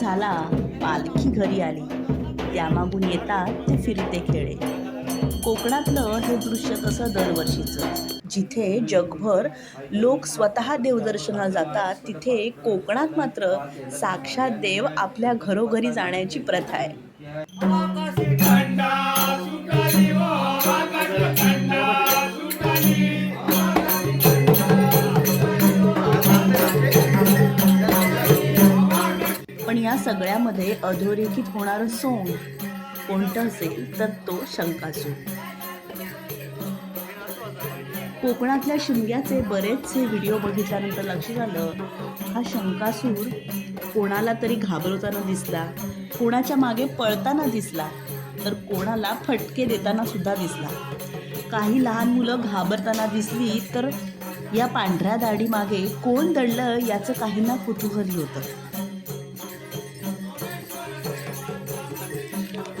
झाला पालखी घरी आली. त्यामागून येतात ते फिरते खेळे कोकणातलं हे दृश्य कसं दरवर्षीचं? जिथे जगभर लोक स्वतः देवदर्शनाला जातात तिथे कोकणात मात्र साक्षात देव आपल्या घरोघरी जाण्याची प्रथा आहे. या सगळ्यामध्ये अधोरेखित होणारं सोंग कोणतं असेल तर तो शंकासूर. कोकणातल्या शिमग्याचे बरेचसे व्हिडिओ बघितल्यानंतर लक्षात आलं हा शंकासूर कोणाला तरी घाबरवताना दिसला कोणाच्या मागे पळताना दिसला तर कोणाला फटके देताना सुद्धा दिसला. काही लहान मुलं घाबरताना दिसली तर या पांढऱ्या दाढी मागे कोण दडलं याचं काहींना कुतूहल होतं.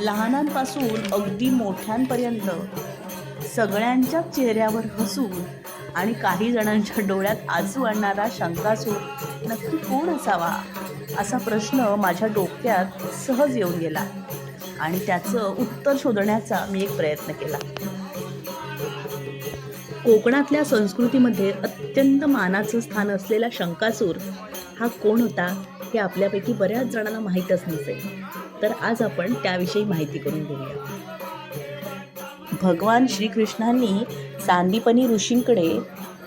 लहानांपासून अगदी मोठ्यांपर्यंत सगळ्यांच्या चेहऱ्यावर हसून आणि काही जणांच्या डोळ्यात आजू आणणारा शंकासूर नक्की कोण असावा असा प्रश्न माझ्या डोक्यात सहज येऊन गेला आणि त्याचं उत्तर शोधण्याचा मी एक प्रयत्न केला. कोकणातल्या संस्कृतीमध्ये अत्यंत मानाचं स्थान असलेला शंकासूर हा कोण होता हे आपल्यापैकी बऱ्याच जणांना माहीतच नसेल. तर आज आपण त्याविषयी माहिती करून घेऊया. भगवान श्रीकृष्णांनी सांदीपनी ऋषींकडे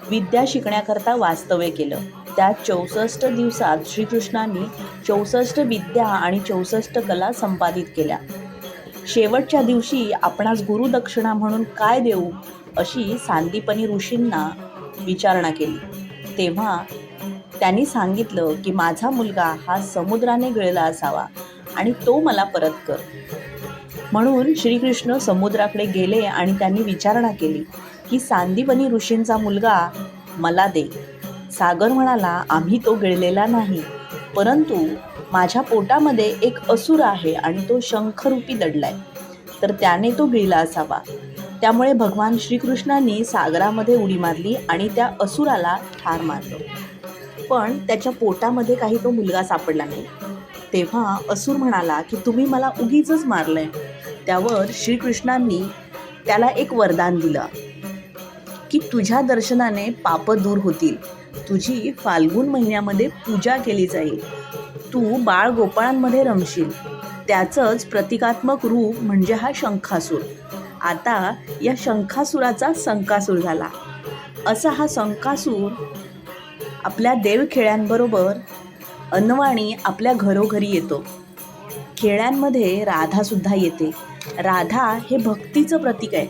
विद्या शिकण्याकरता वास्तव्य केलं. त्या चौसष्ट दिवसात श्रीकृष्णांनी चौसष्ट विद्या आणि चौसष्ट कला संपादित केल्या. शेवटच्या दिवशी आपणास गुरुदक्षिणा म्हणून काय देऊ अशी सांदीपनी ऋषींना विचारणा केली. तेव्हा त्यांनी सांगितलं की माझा मुलगा हा समुद्राने गिळला असावा. आणि तो मला परत कर. म्हणून श्रीकृष्ण समुद्राकडे गेले आणि त्यांनी विचारणा केली की सांदीपनी ऋषींचा मुलगा मला दे. सागर म्हणाला आम्ही तो गिळलेला नाही. परंतु माझ्या पोटामध्ये एक असुर आहे आणि तो शंखरूपी दडलाय. तर त्याने तो गिळला असावा. त्यामुळे भगवान श्रीकृष्णांनी सागरामध्ये उडी मारली आणि त्या असुराला ठार मारलं. पण त्याच्या पोटामध्ये काही तो मुलगा सापडला नाही. तेव्हा असुर म्हणाला की तुम्ही मला उगीच मारलंय. त्यावर श्रीकृष्णांनी त्याला एक वरदान दिलं की तुझ्या दर्शनाने पाप दूर होतील. तुझी फाल्गुन महिन्यामध्ये पूजा केली जाईल. तू बाळ गोपाळांमध्ये रमशील. त्याचंच प्रतिकात्मक रूप म्हणजे हा शंखासूर. आता या शंखासुराचा संकासूर झाला. असा हा संकासूर आपल्या देवखेळ्यांबरोबर अनवाणी आपल्या घरोघरी येतो. खेळ्यांमध्ये राधासुद्धा येते. राधा हे भक्तीचं प्रतीक आहे.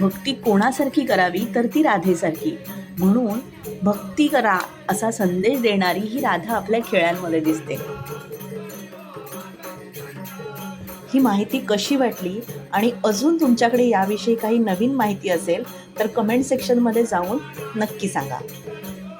भक्ती कोणासारखी करावी तर ती राधेसारखी. म्हणून भक्ती करा असा संदेश देणारी ही राधा आपल्या खेळांमध्ये दिसते. ही माहिती कशी वाटली आणि अजून तुमच्याकडे याविषयी काही नवीन माहिती असेल तर कमेंट सेक्शनमध्ये जाऊन नक्की सांगा.